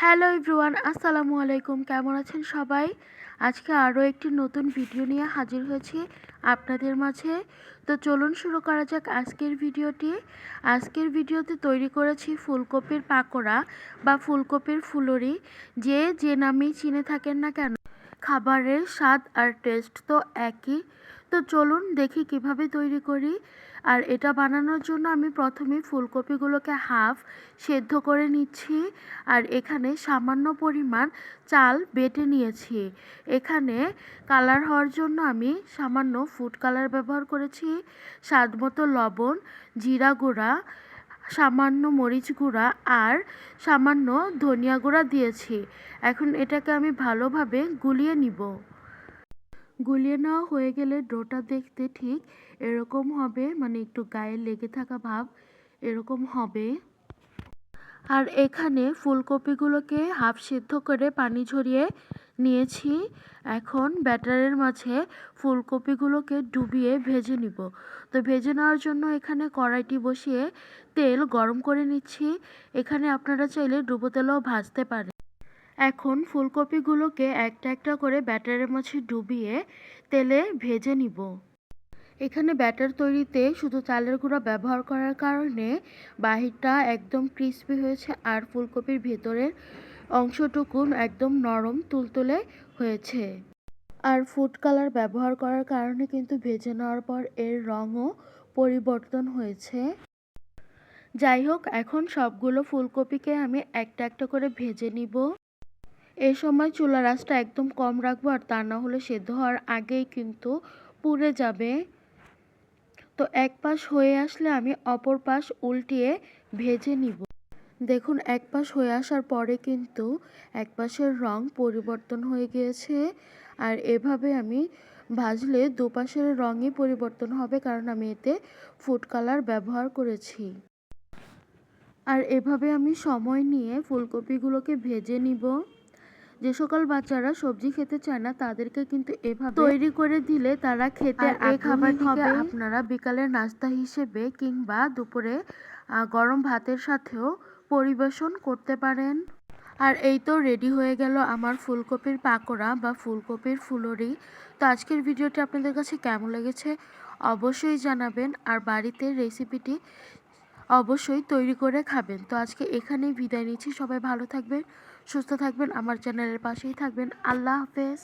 Hello everyone আসসালামু আলাইকুম। কেমন আছেন সবাই? আজকে আরও একটি নতুন ভিডিও নিয়ে হাজির হয়েছি আপনাদের মাঝে। তো চলুন শুরু করা যাক আজকের ভিডিওটি। আজকের ভিডিওতে তৈরি করেছি ফুলকপির পাকোড়া বা ফুলকপির ফুলরি। যে যে নামেই চিনে থাকেন না কেন খাবারের স্বাদ আর টেস্ট তো একই। তো চলুন দেখি কীভাবে তৈরি করি। আর এটা বানানোর জন্য আমি প্রথমে ফুলকপিগুলোকে হাফ সেদ্ধ করে নিচ্ছি। আর এখানে সামান্য পরিমাণ চাল বেটে নিয়েছি। এখানে কালার হওয়ার জন্য আমি সামান্য ফুড কালার ব্যবহার করেছি। স্বাদ মতো লবণ, জিরা গুঁড়া সামান্য মরিচ গুঁড়া আর সামান্য ধনিয়া গুঁড়া দিয়েছি। এখন এটাকে আমি ভালোভাবে গুলিয়ে নিব। গুলিয়ে নেওয়া হয়ে গেলে ডোটা দেখতে ঠিক এরকম হবে মানে একটু গায়ে লেগে থাকা ভাব এরকম হবে। আর এখানে ফুলকপিগুলোকে হাফ সিদ্ধ করে পানি ঝরিয়ে নিয়েছি। এখন ব্যাটারের মাঝে ফুলকপিগুলোকে ডুবিয়ে ভেজে নিব। তো ভেজে নেওয়ার জন্য এখানে কড়াইটি বসিয়ে তেল গরম করে নিচ্ছি। এখানে আপনারা চাইলে ডুবো তেলও ভাজতে পারেন। এখন ফুলকপিগুলোকে একটা একটা করে ব্যাটারের মাঝে ডুবিয়ে তেলে ভেজে নিব। এখানে ব্যাটার তৈরিতে শুধু চালের গুঁড়া ব্যবহার করার কারণে বাহিরটা একদম ক্রিস্পি হয়েছে আর ফুলকপির ভেতরের অংশটুকুন একদম নরম তুলতুলে হয়েছে। আর ফুড কালার ব্যবহার করার কারণে কিন্তু ভেজে নেওয়ার পর এর রঙও পরিবর্তন হয়েছে। যাই হোক, এখন সবগুলো ফুলকপিকে আমি একটা একটা করে ভেজে নিব। এই সময় চুলা রাসটা একদম কম রাখব আর তা না হলে সেদ্ধ হওয়ার আগেই কিন্তু পুড়ে যাবে। তো এক পাশ হয়ে আসলে আমি অপর পাশ উল্টিয়ে ভেজে নিব। দেখুন, এক পাশ হয়ে আসার পরে কিন্তু এক পাশের রং পরিবর্তন হয়ে গিয়েছে আর এভাবে আমি ভাজলে দুপাশের রঙই পরিবর্তন হবে কারণ আমি এতে ফুড কালার ব্যবহার করেছি। আর এভাবে আমি সময় নিয়ে ফুলকপিগুলোকে ভেজে নিব। যে সকল বাচ্চারা সবজি খেতে চায় না তাদেরকে কিন্তু এভাবে তৈরি করে দিলে তারা খেতে এই খাবারটিকে আপনারা বিকালের নাস্তা হিসেবে কিংবা দুপুরে গরম ভাতের সাথেও পরিবেশন করতে পারেন। আর এই তো রেডি হয়ে গেল আমার ফুলকপির পাকোড়া বা ফুলকপির ফুলরি। তো আজকের ভিডিওটি আপনাদের কাছে কেমন লেগেছে অবশ্যই জানাবেন। আর বাড়িতে রেসিপিটি অবশ্যই তৈরি করে খাবেন। তো আজকে এখানেই বিদায় নিচ্ছি। সবাই ভালো থাকবেন, সুস্থ থাকবেন, আমার চ্যানেলের পাশেই থাকবেন। আল্লাহ হাফেজ।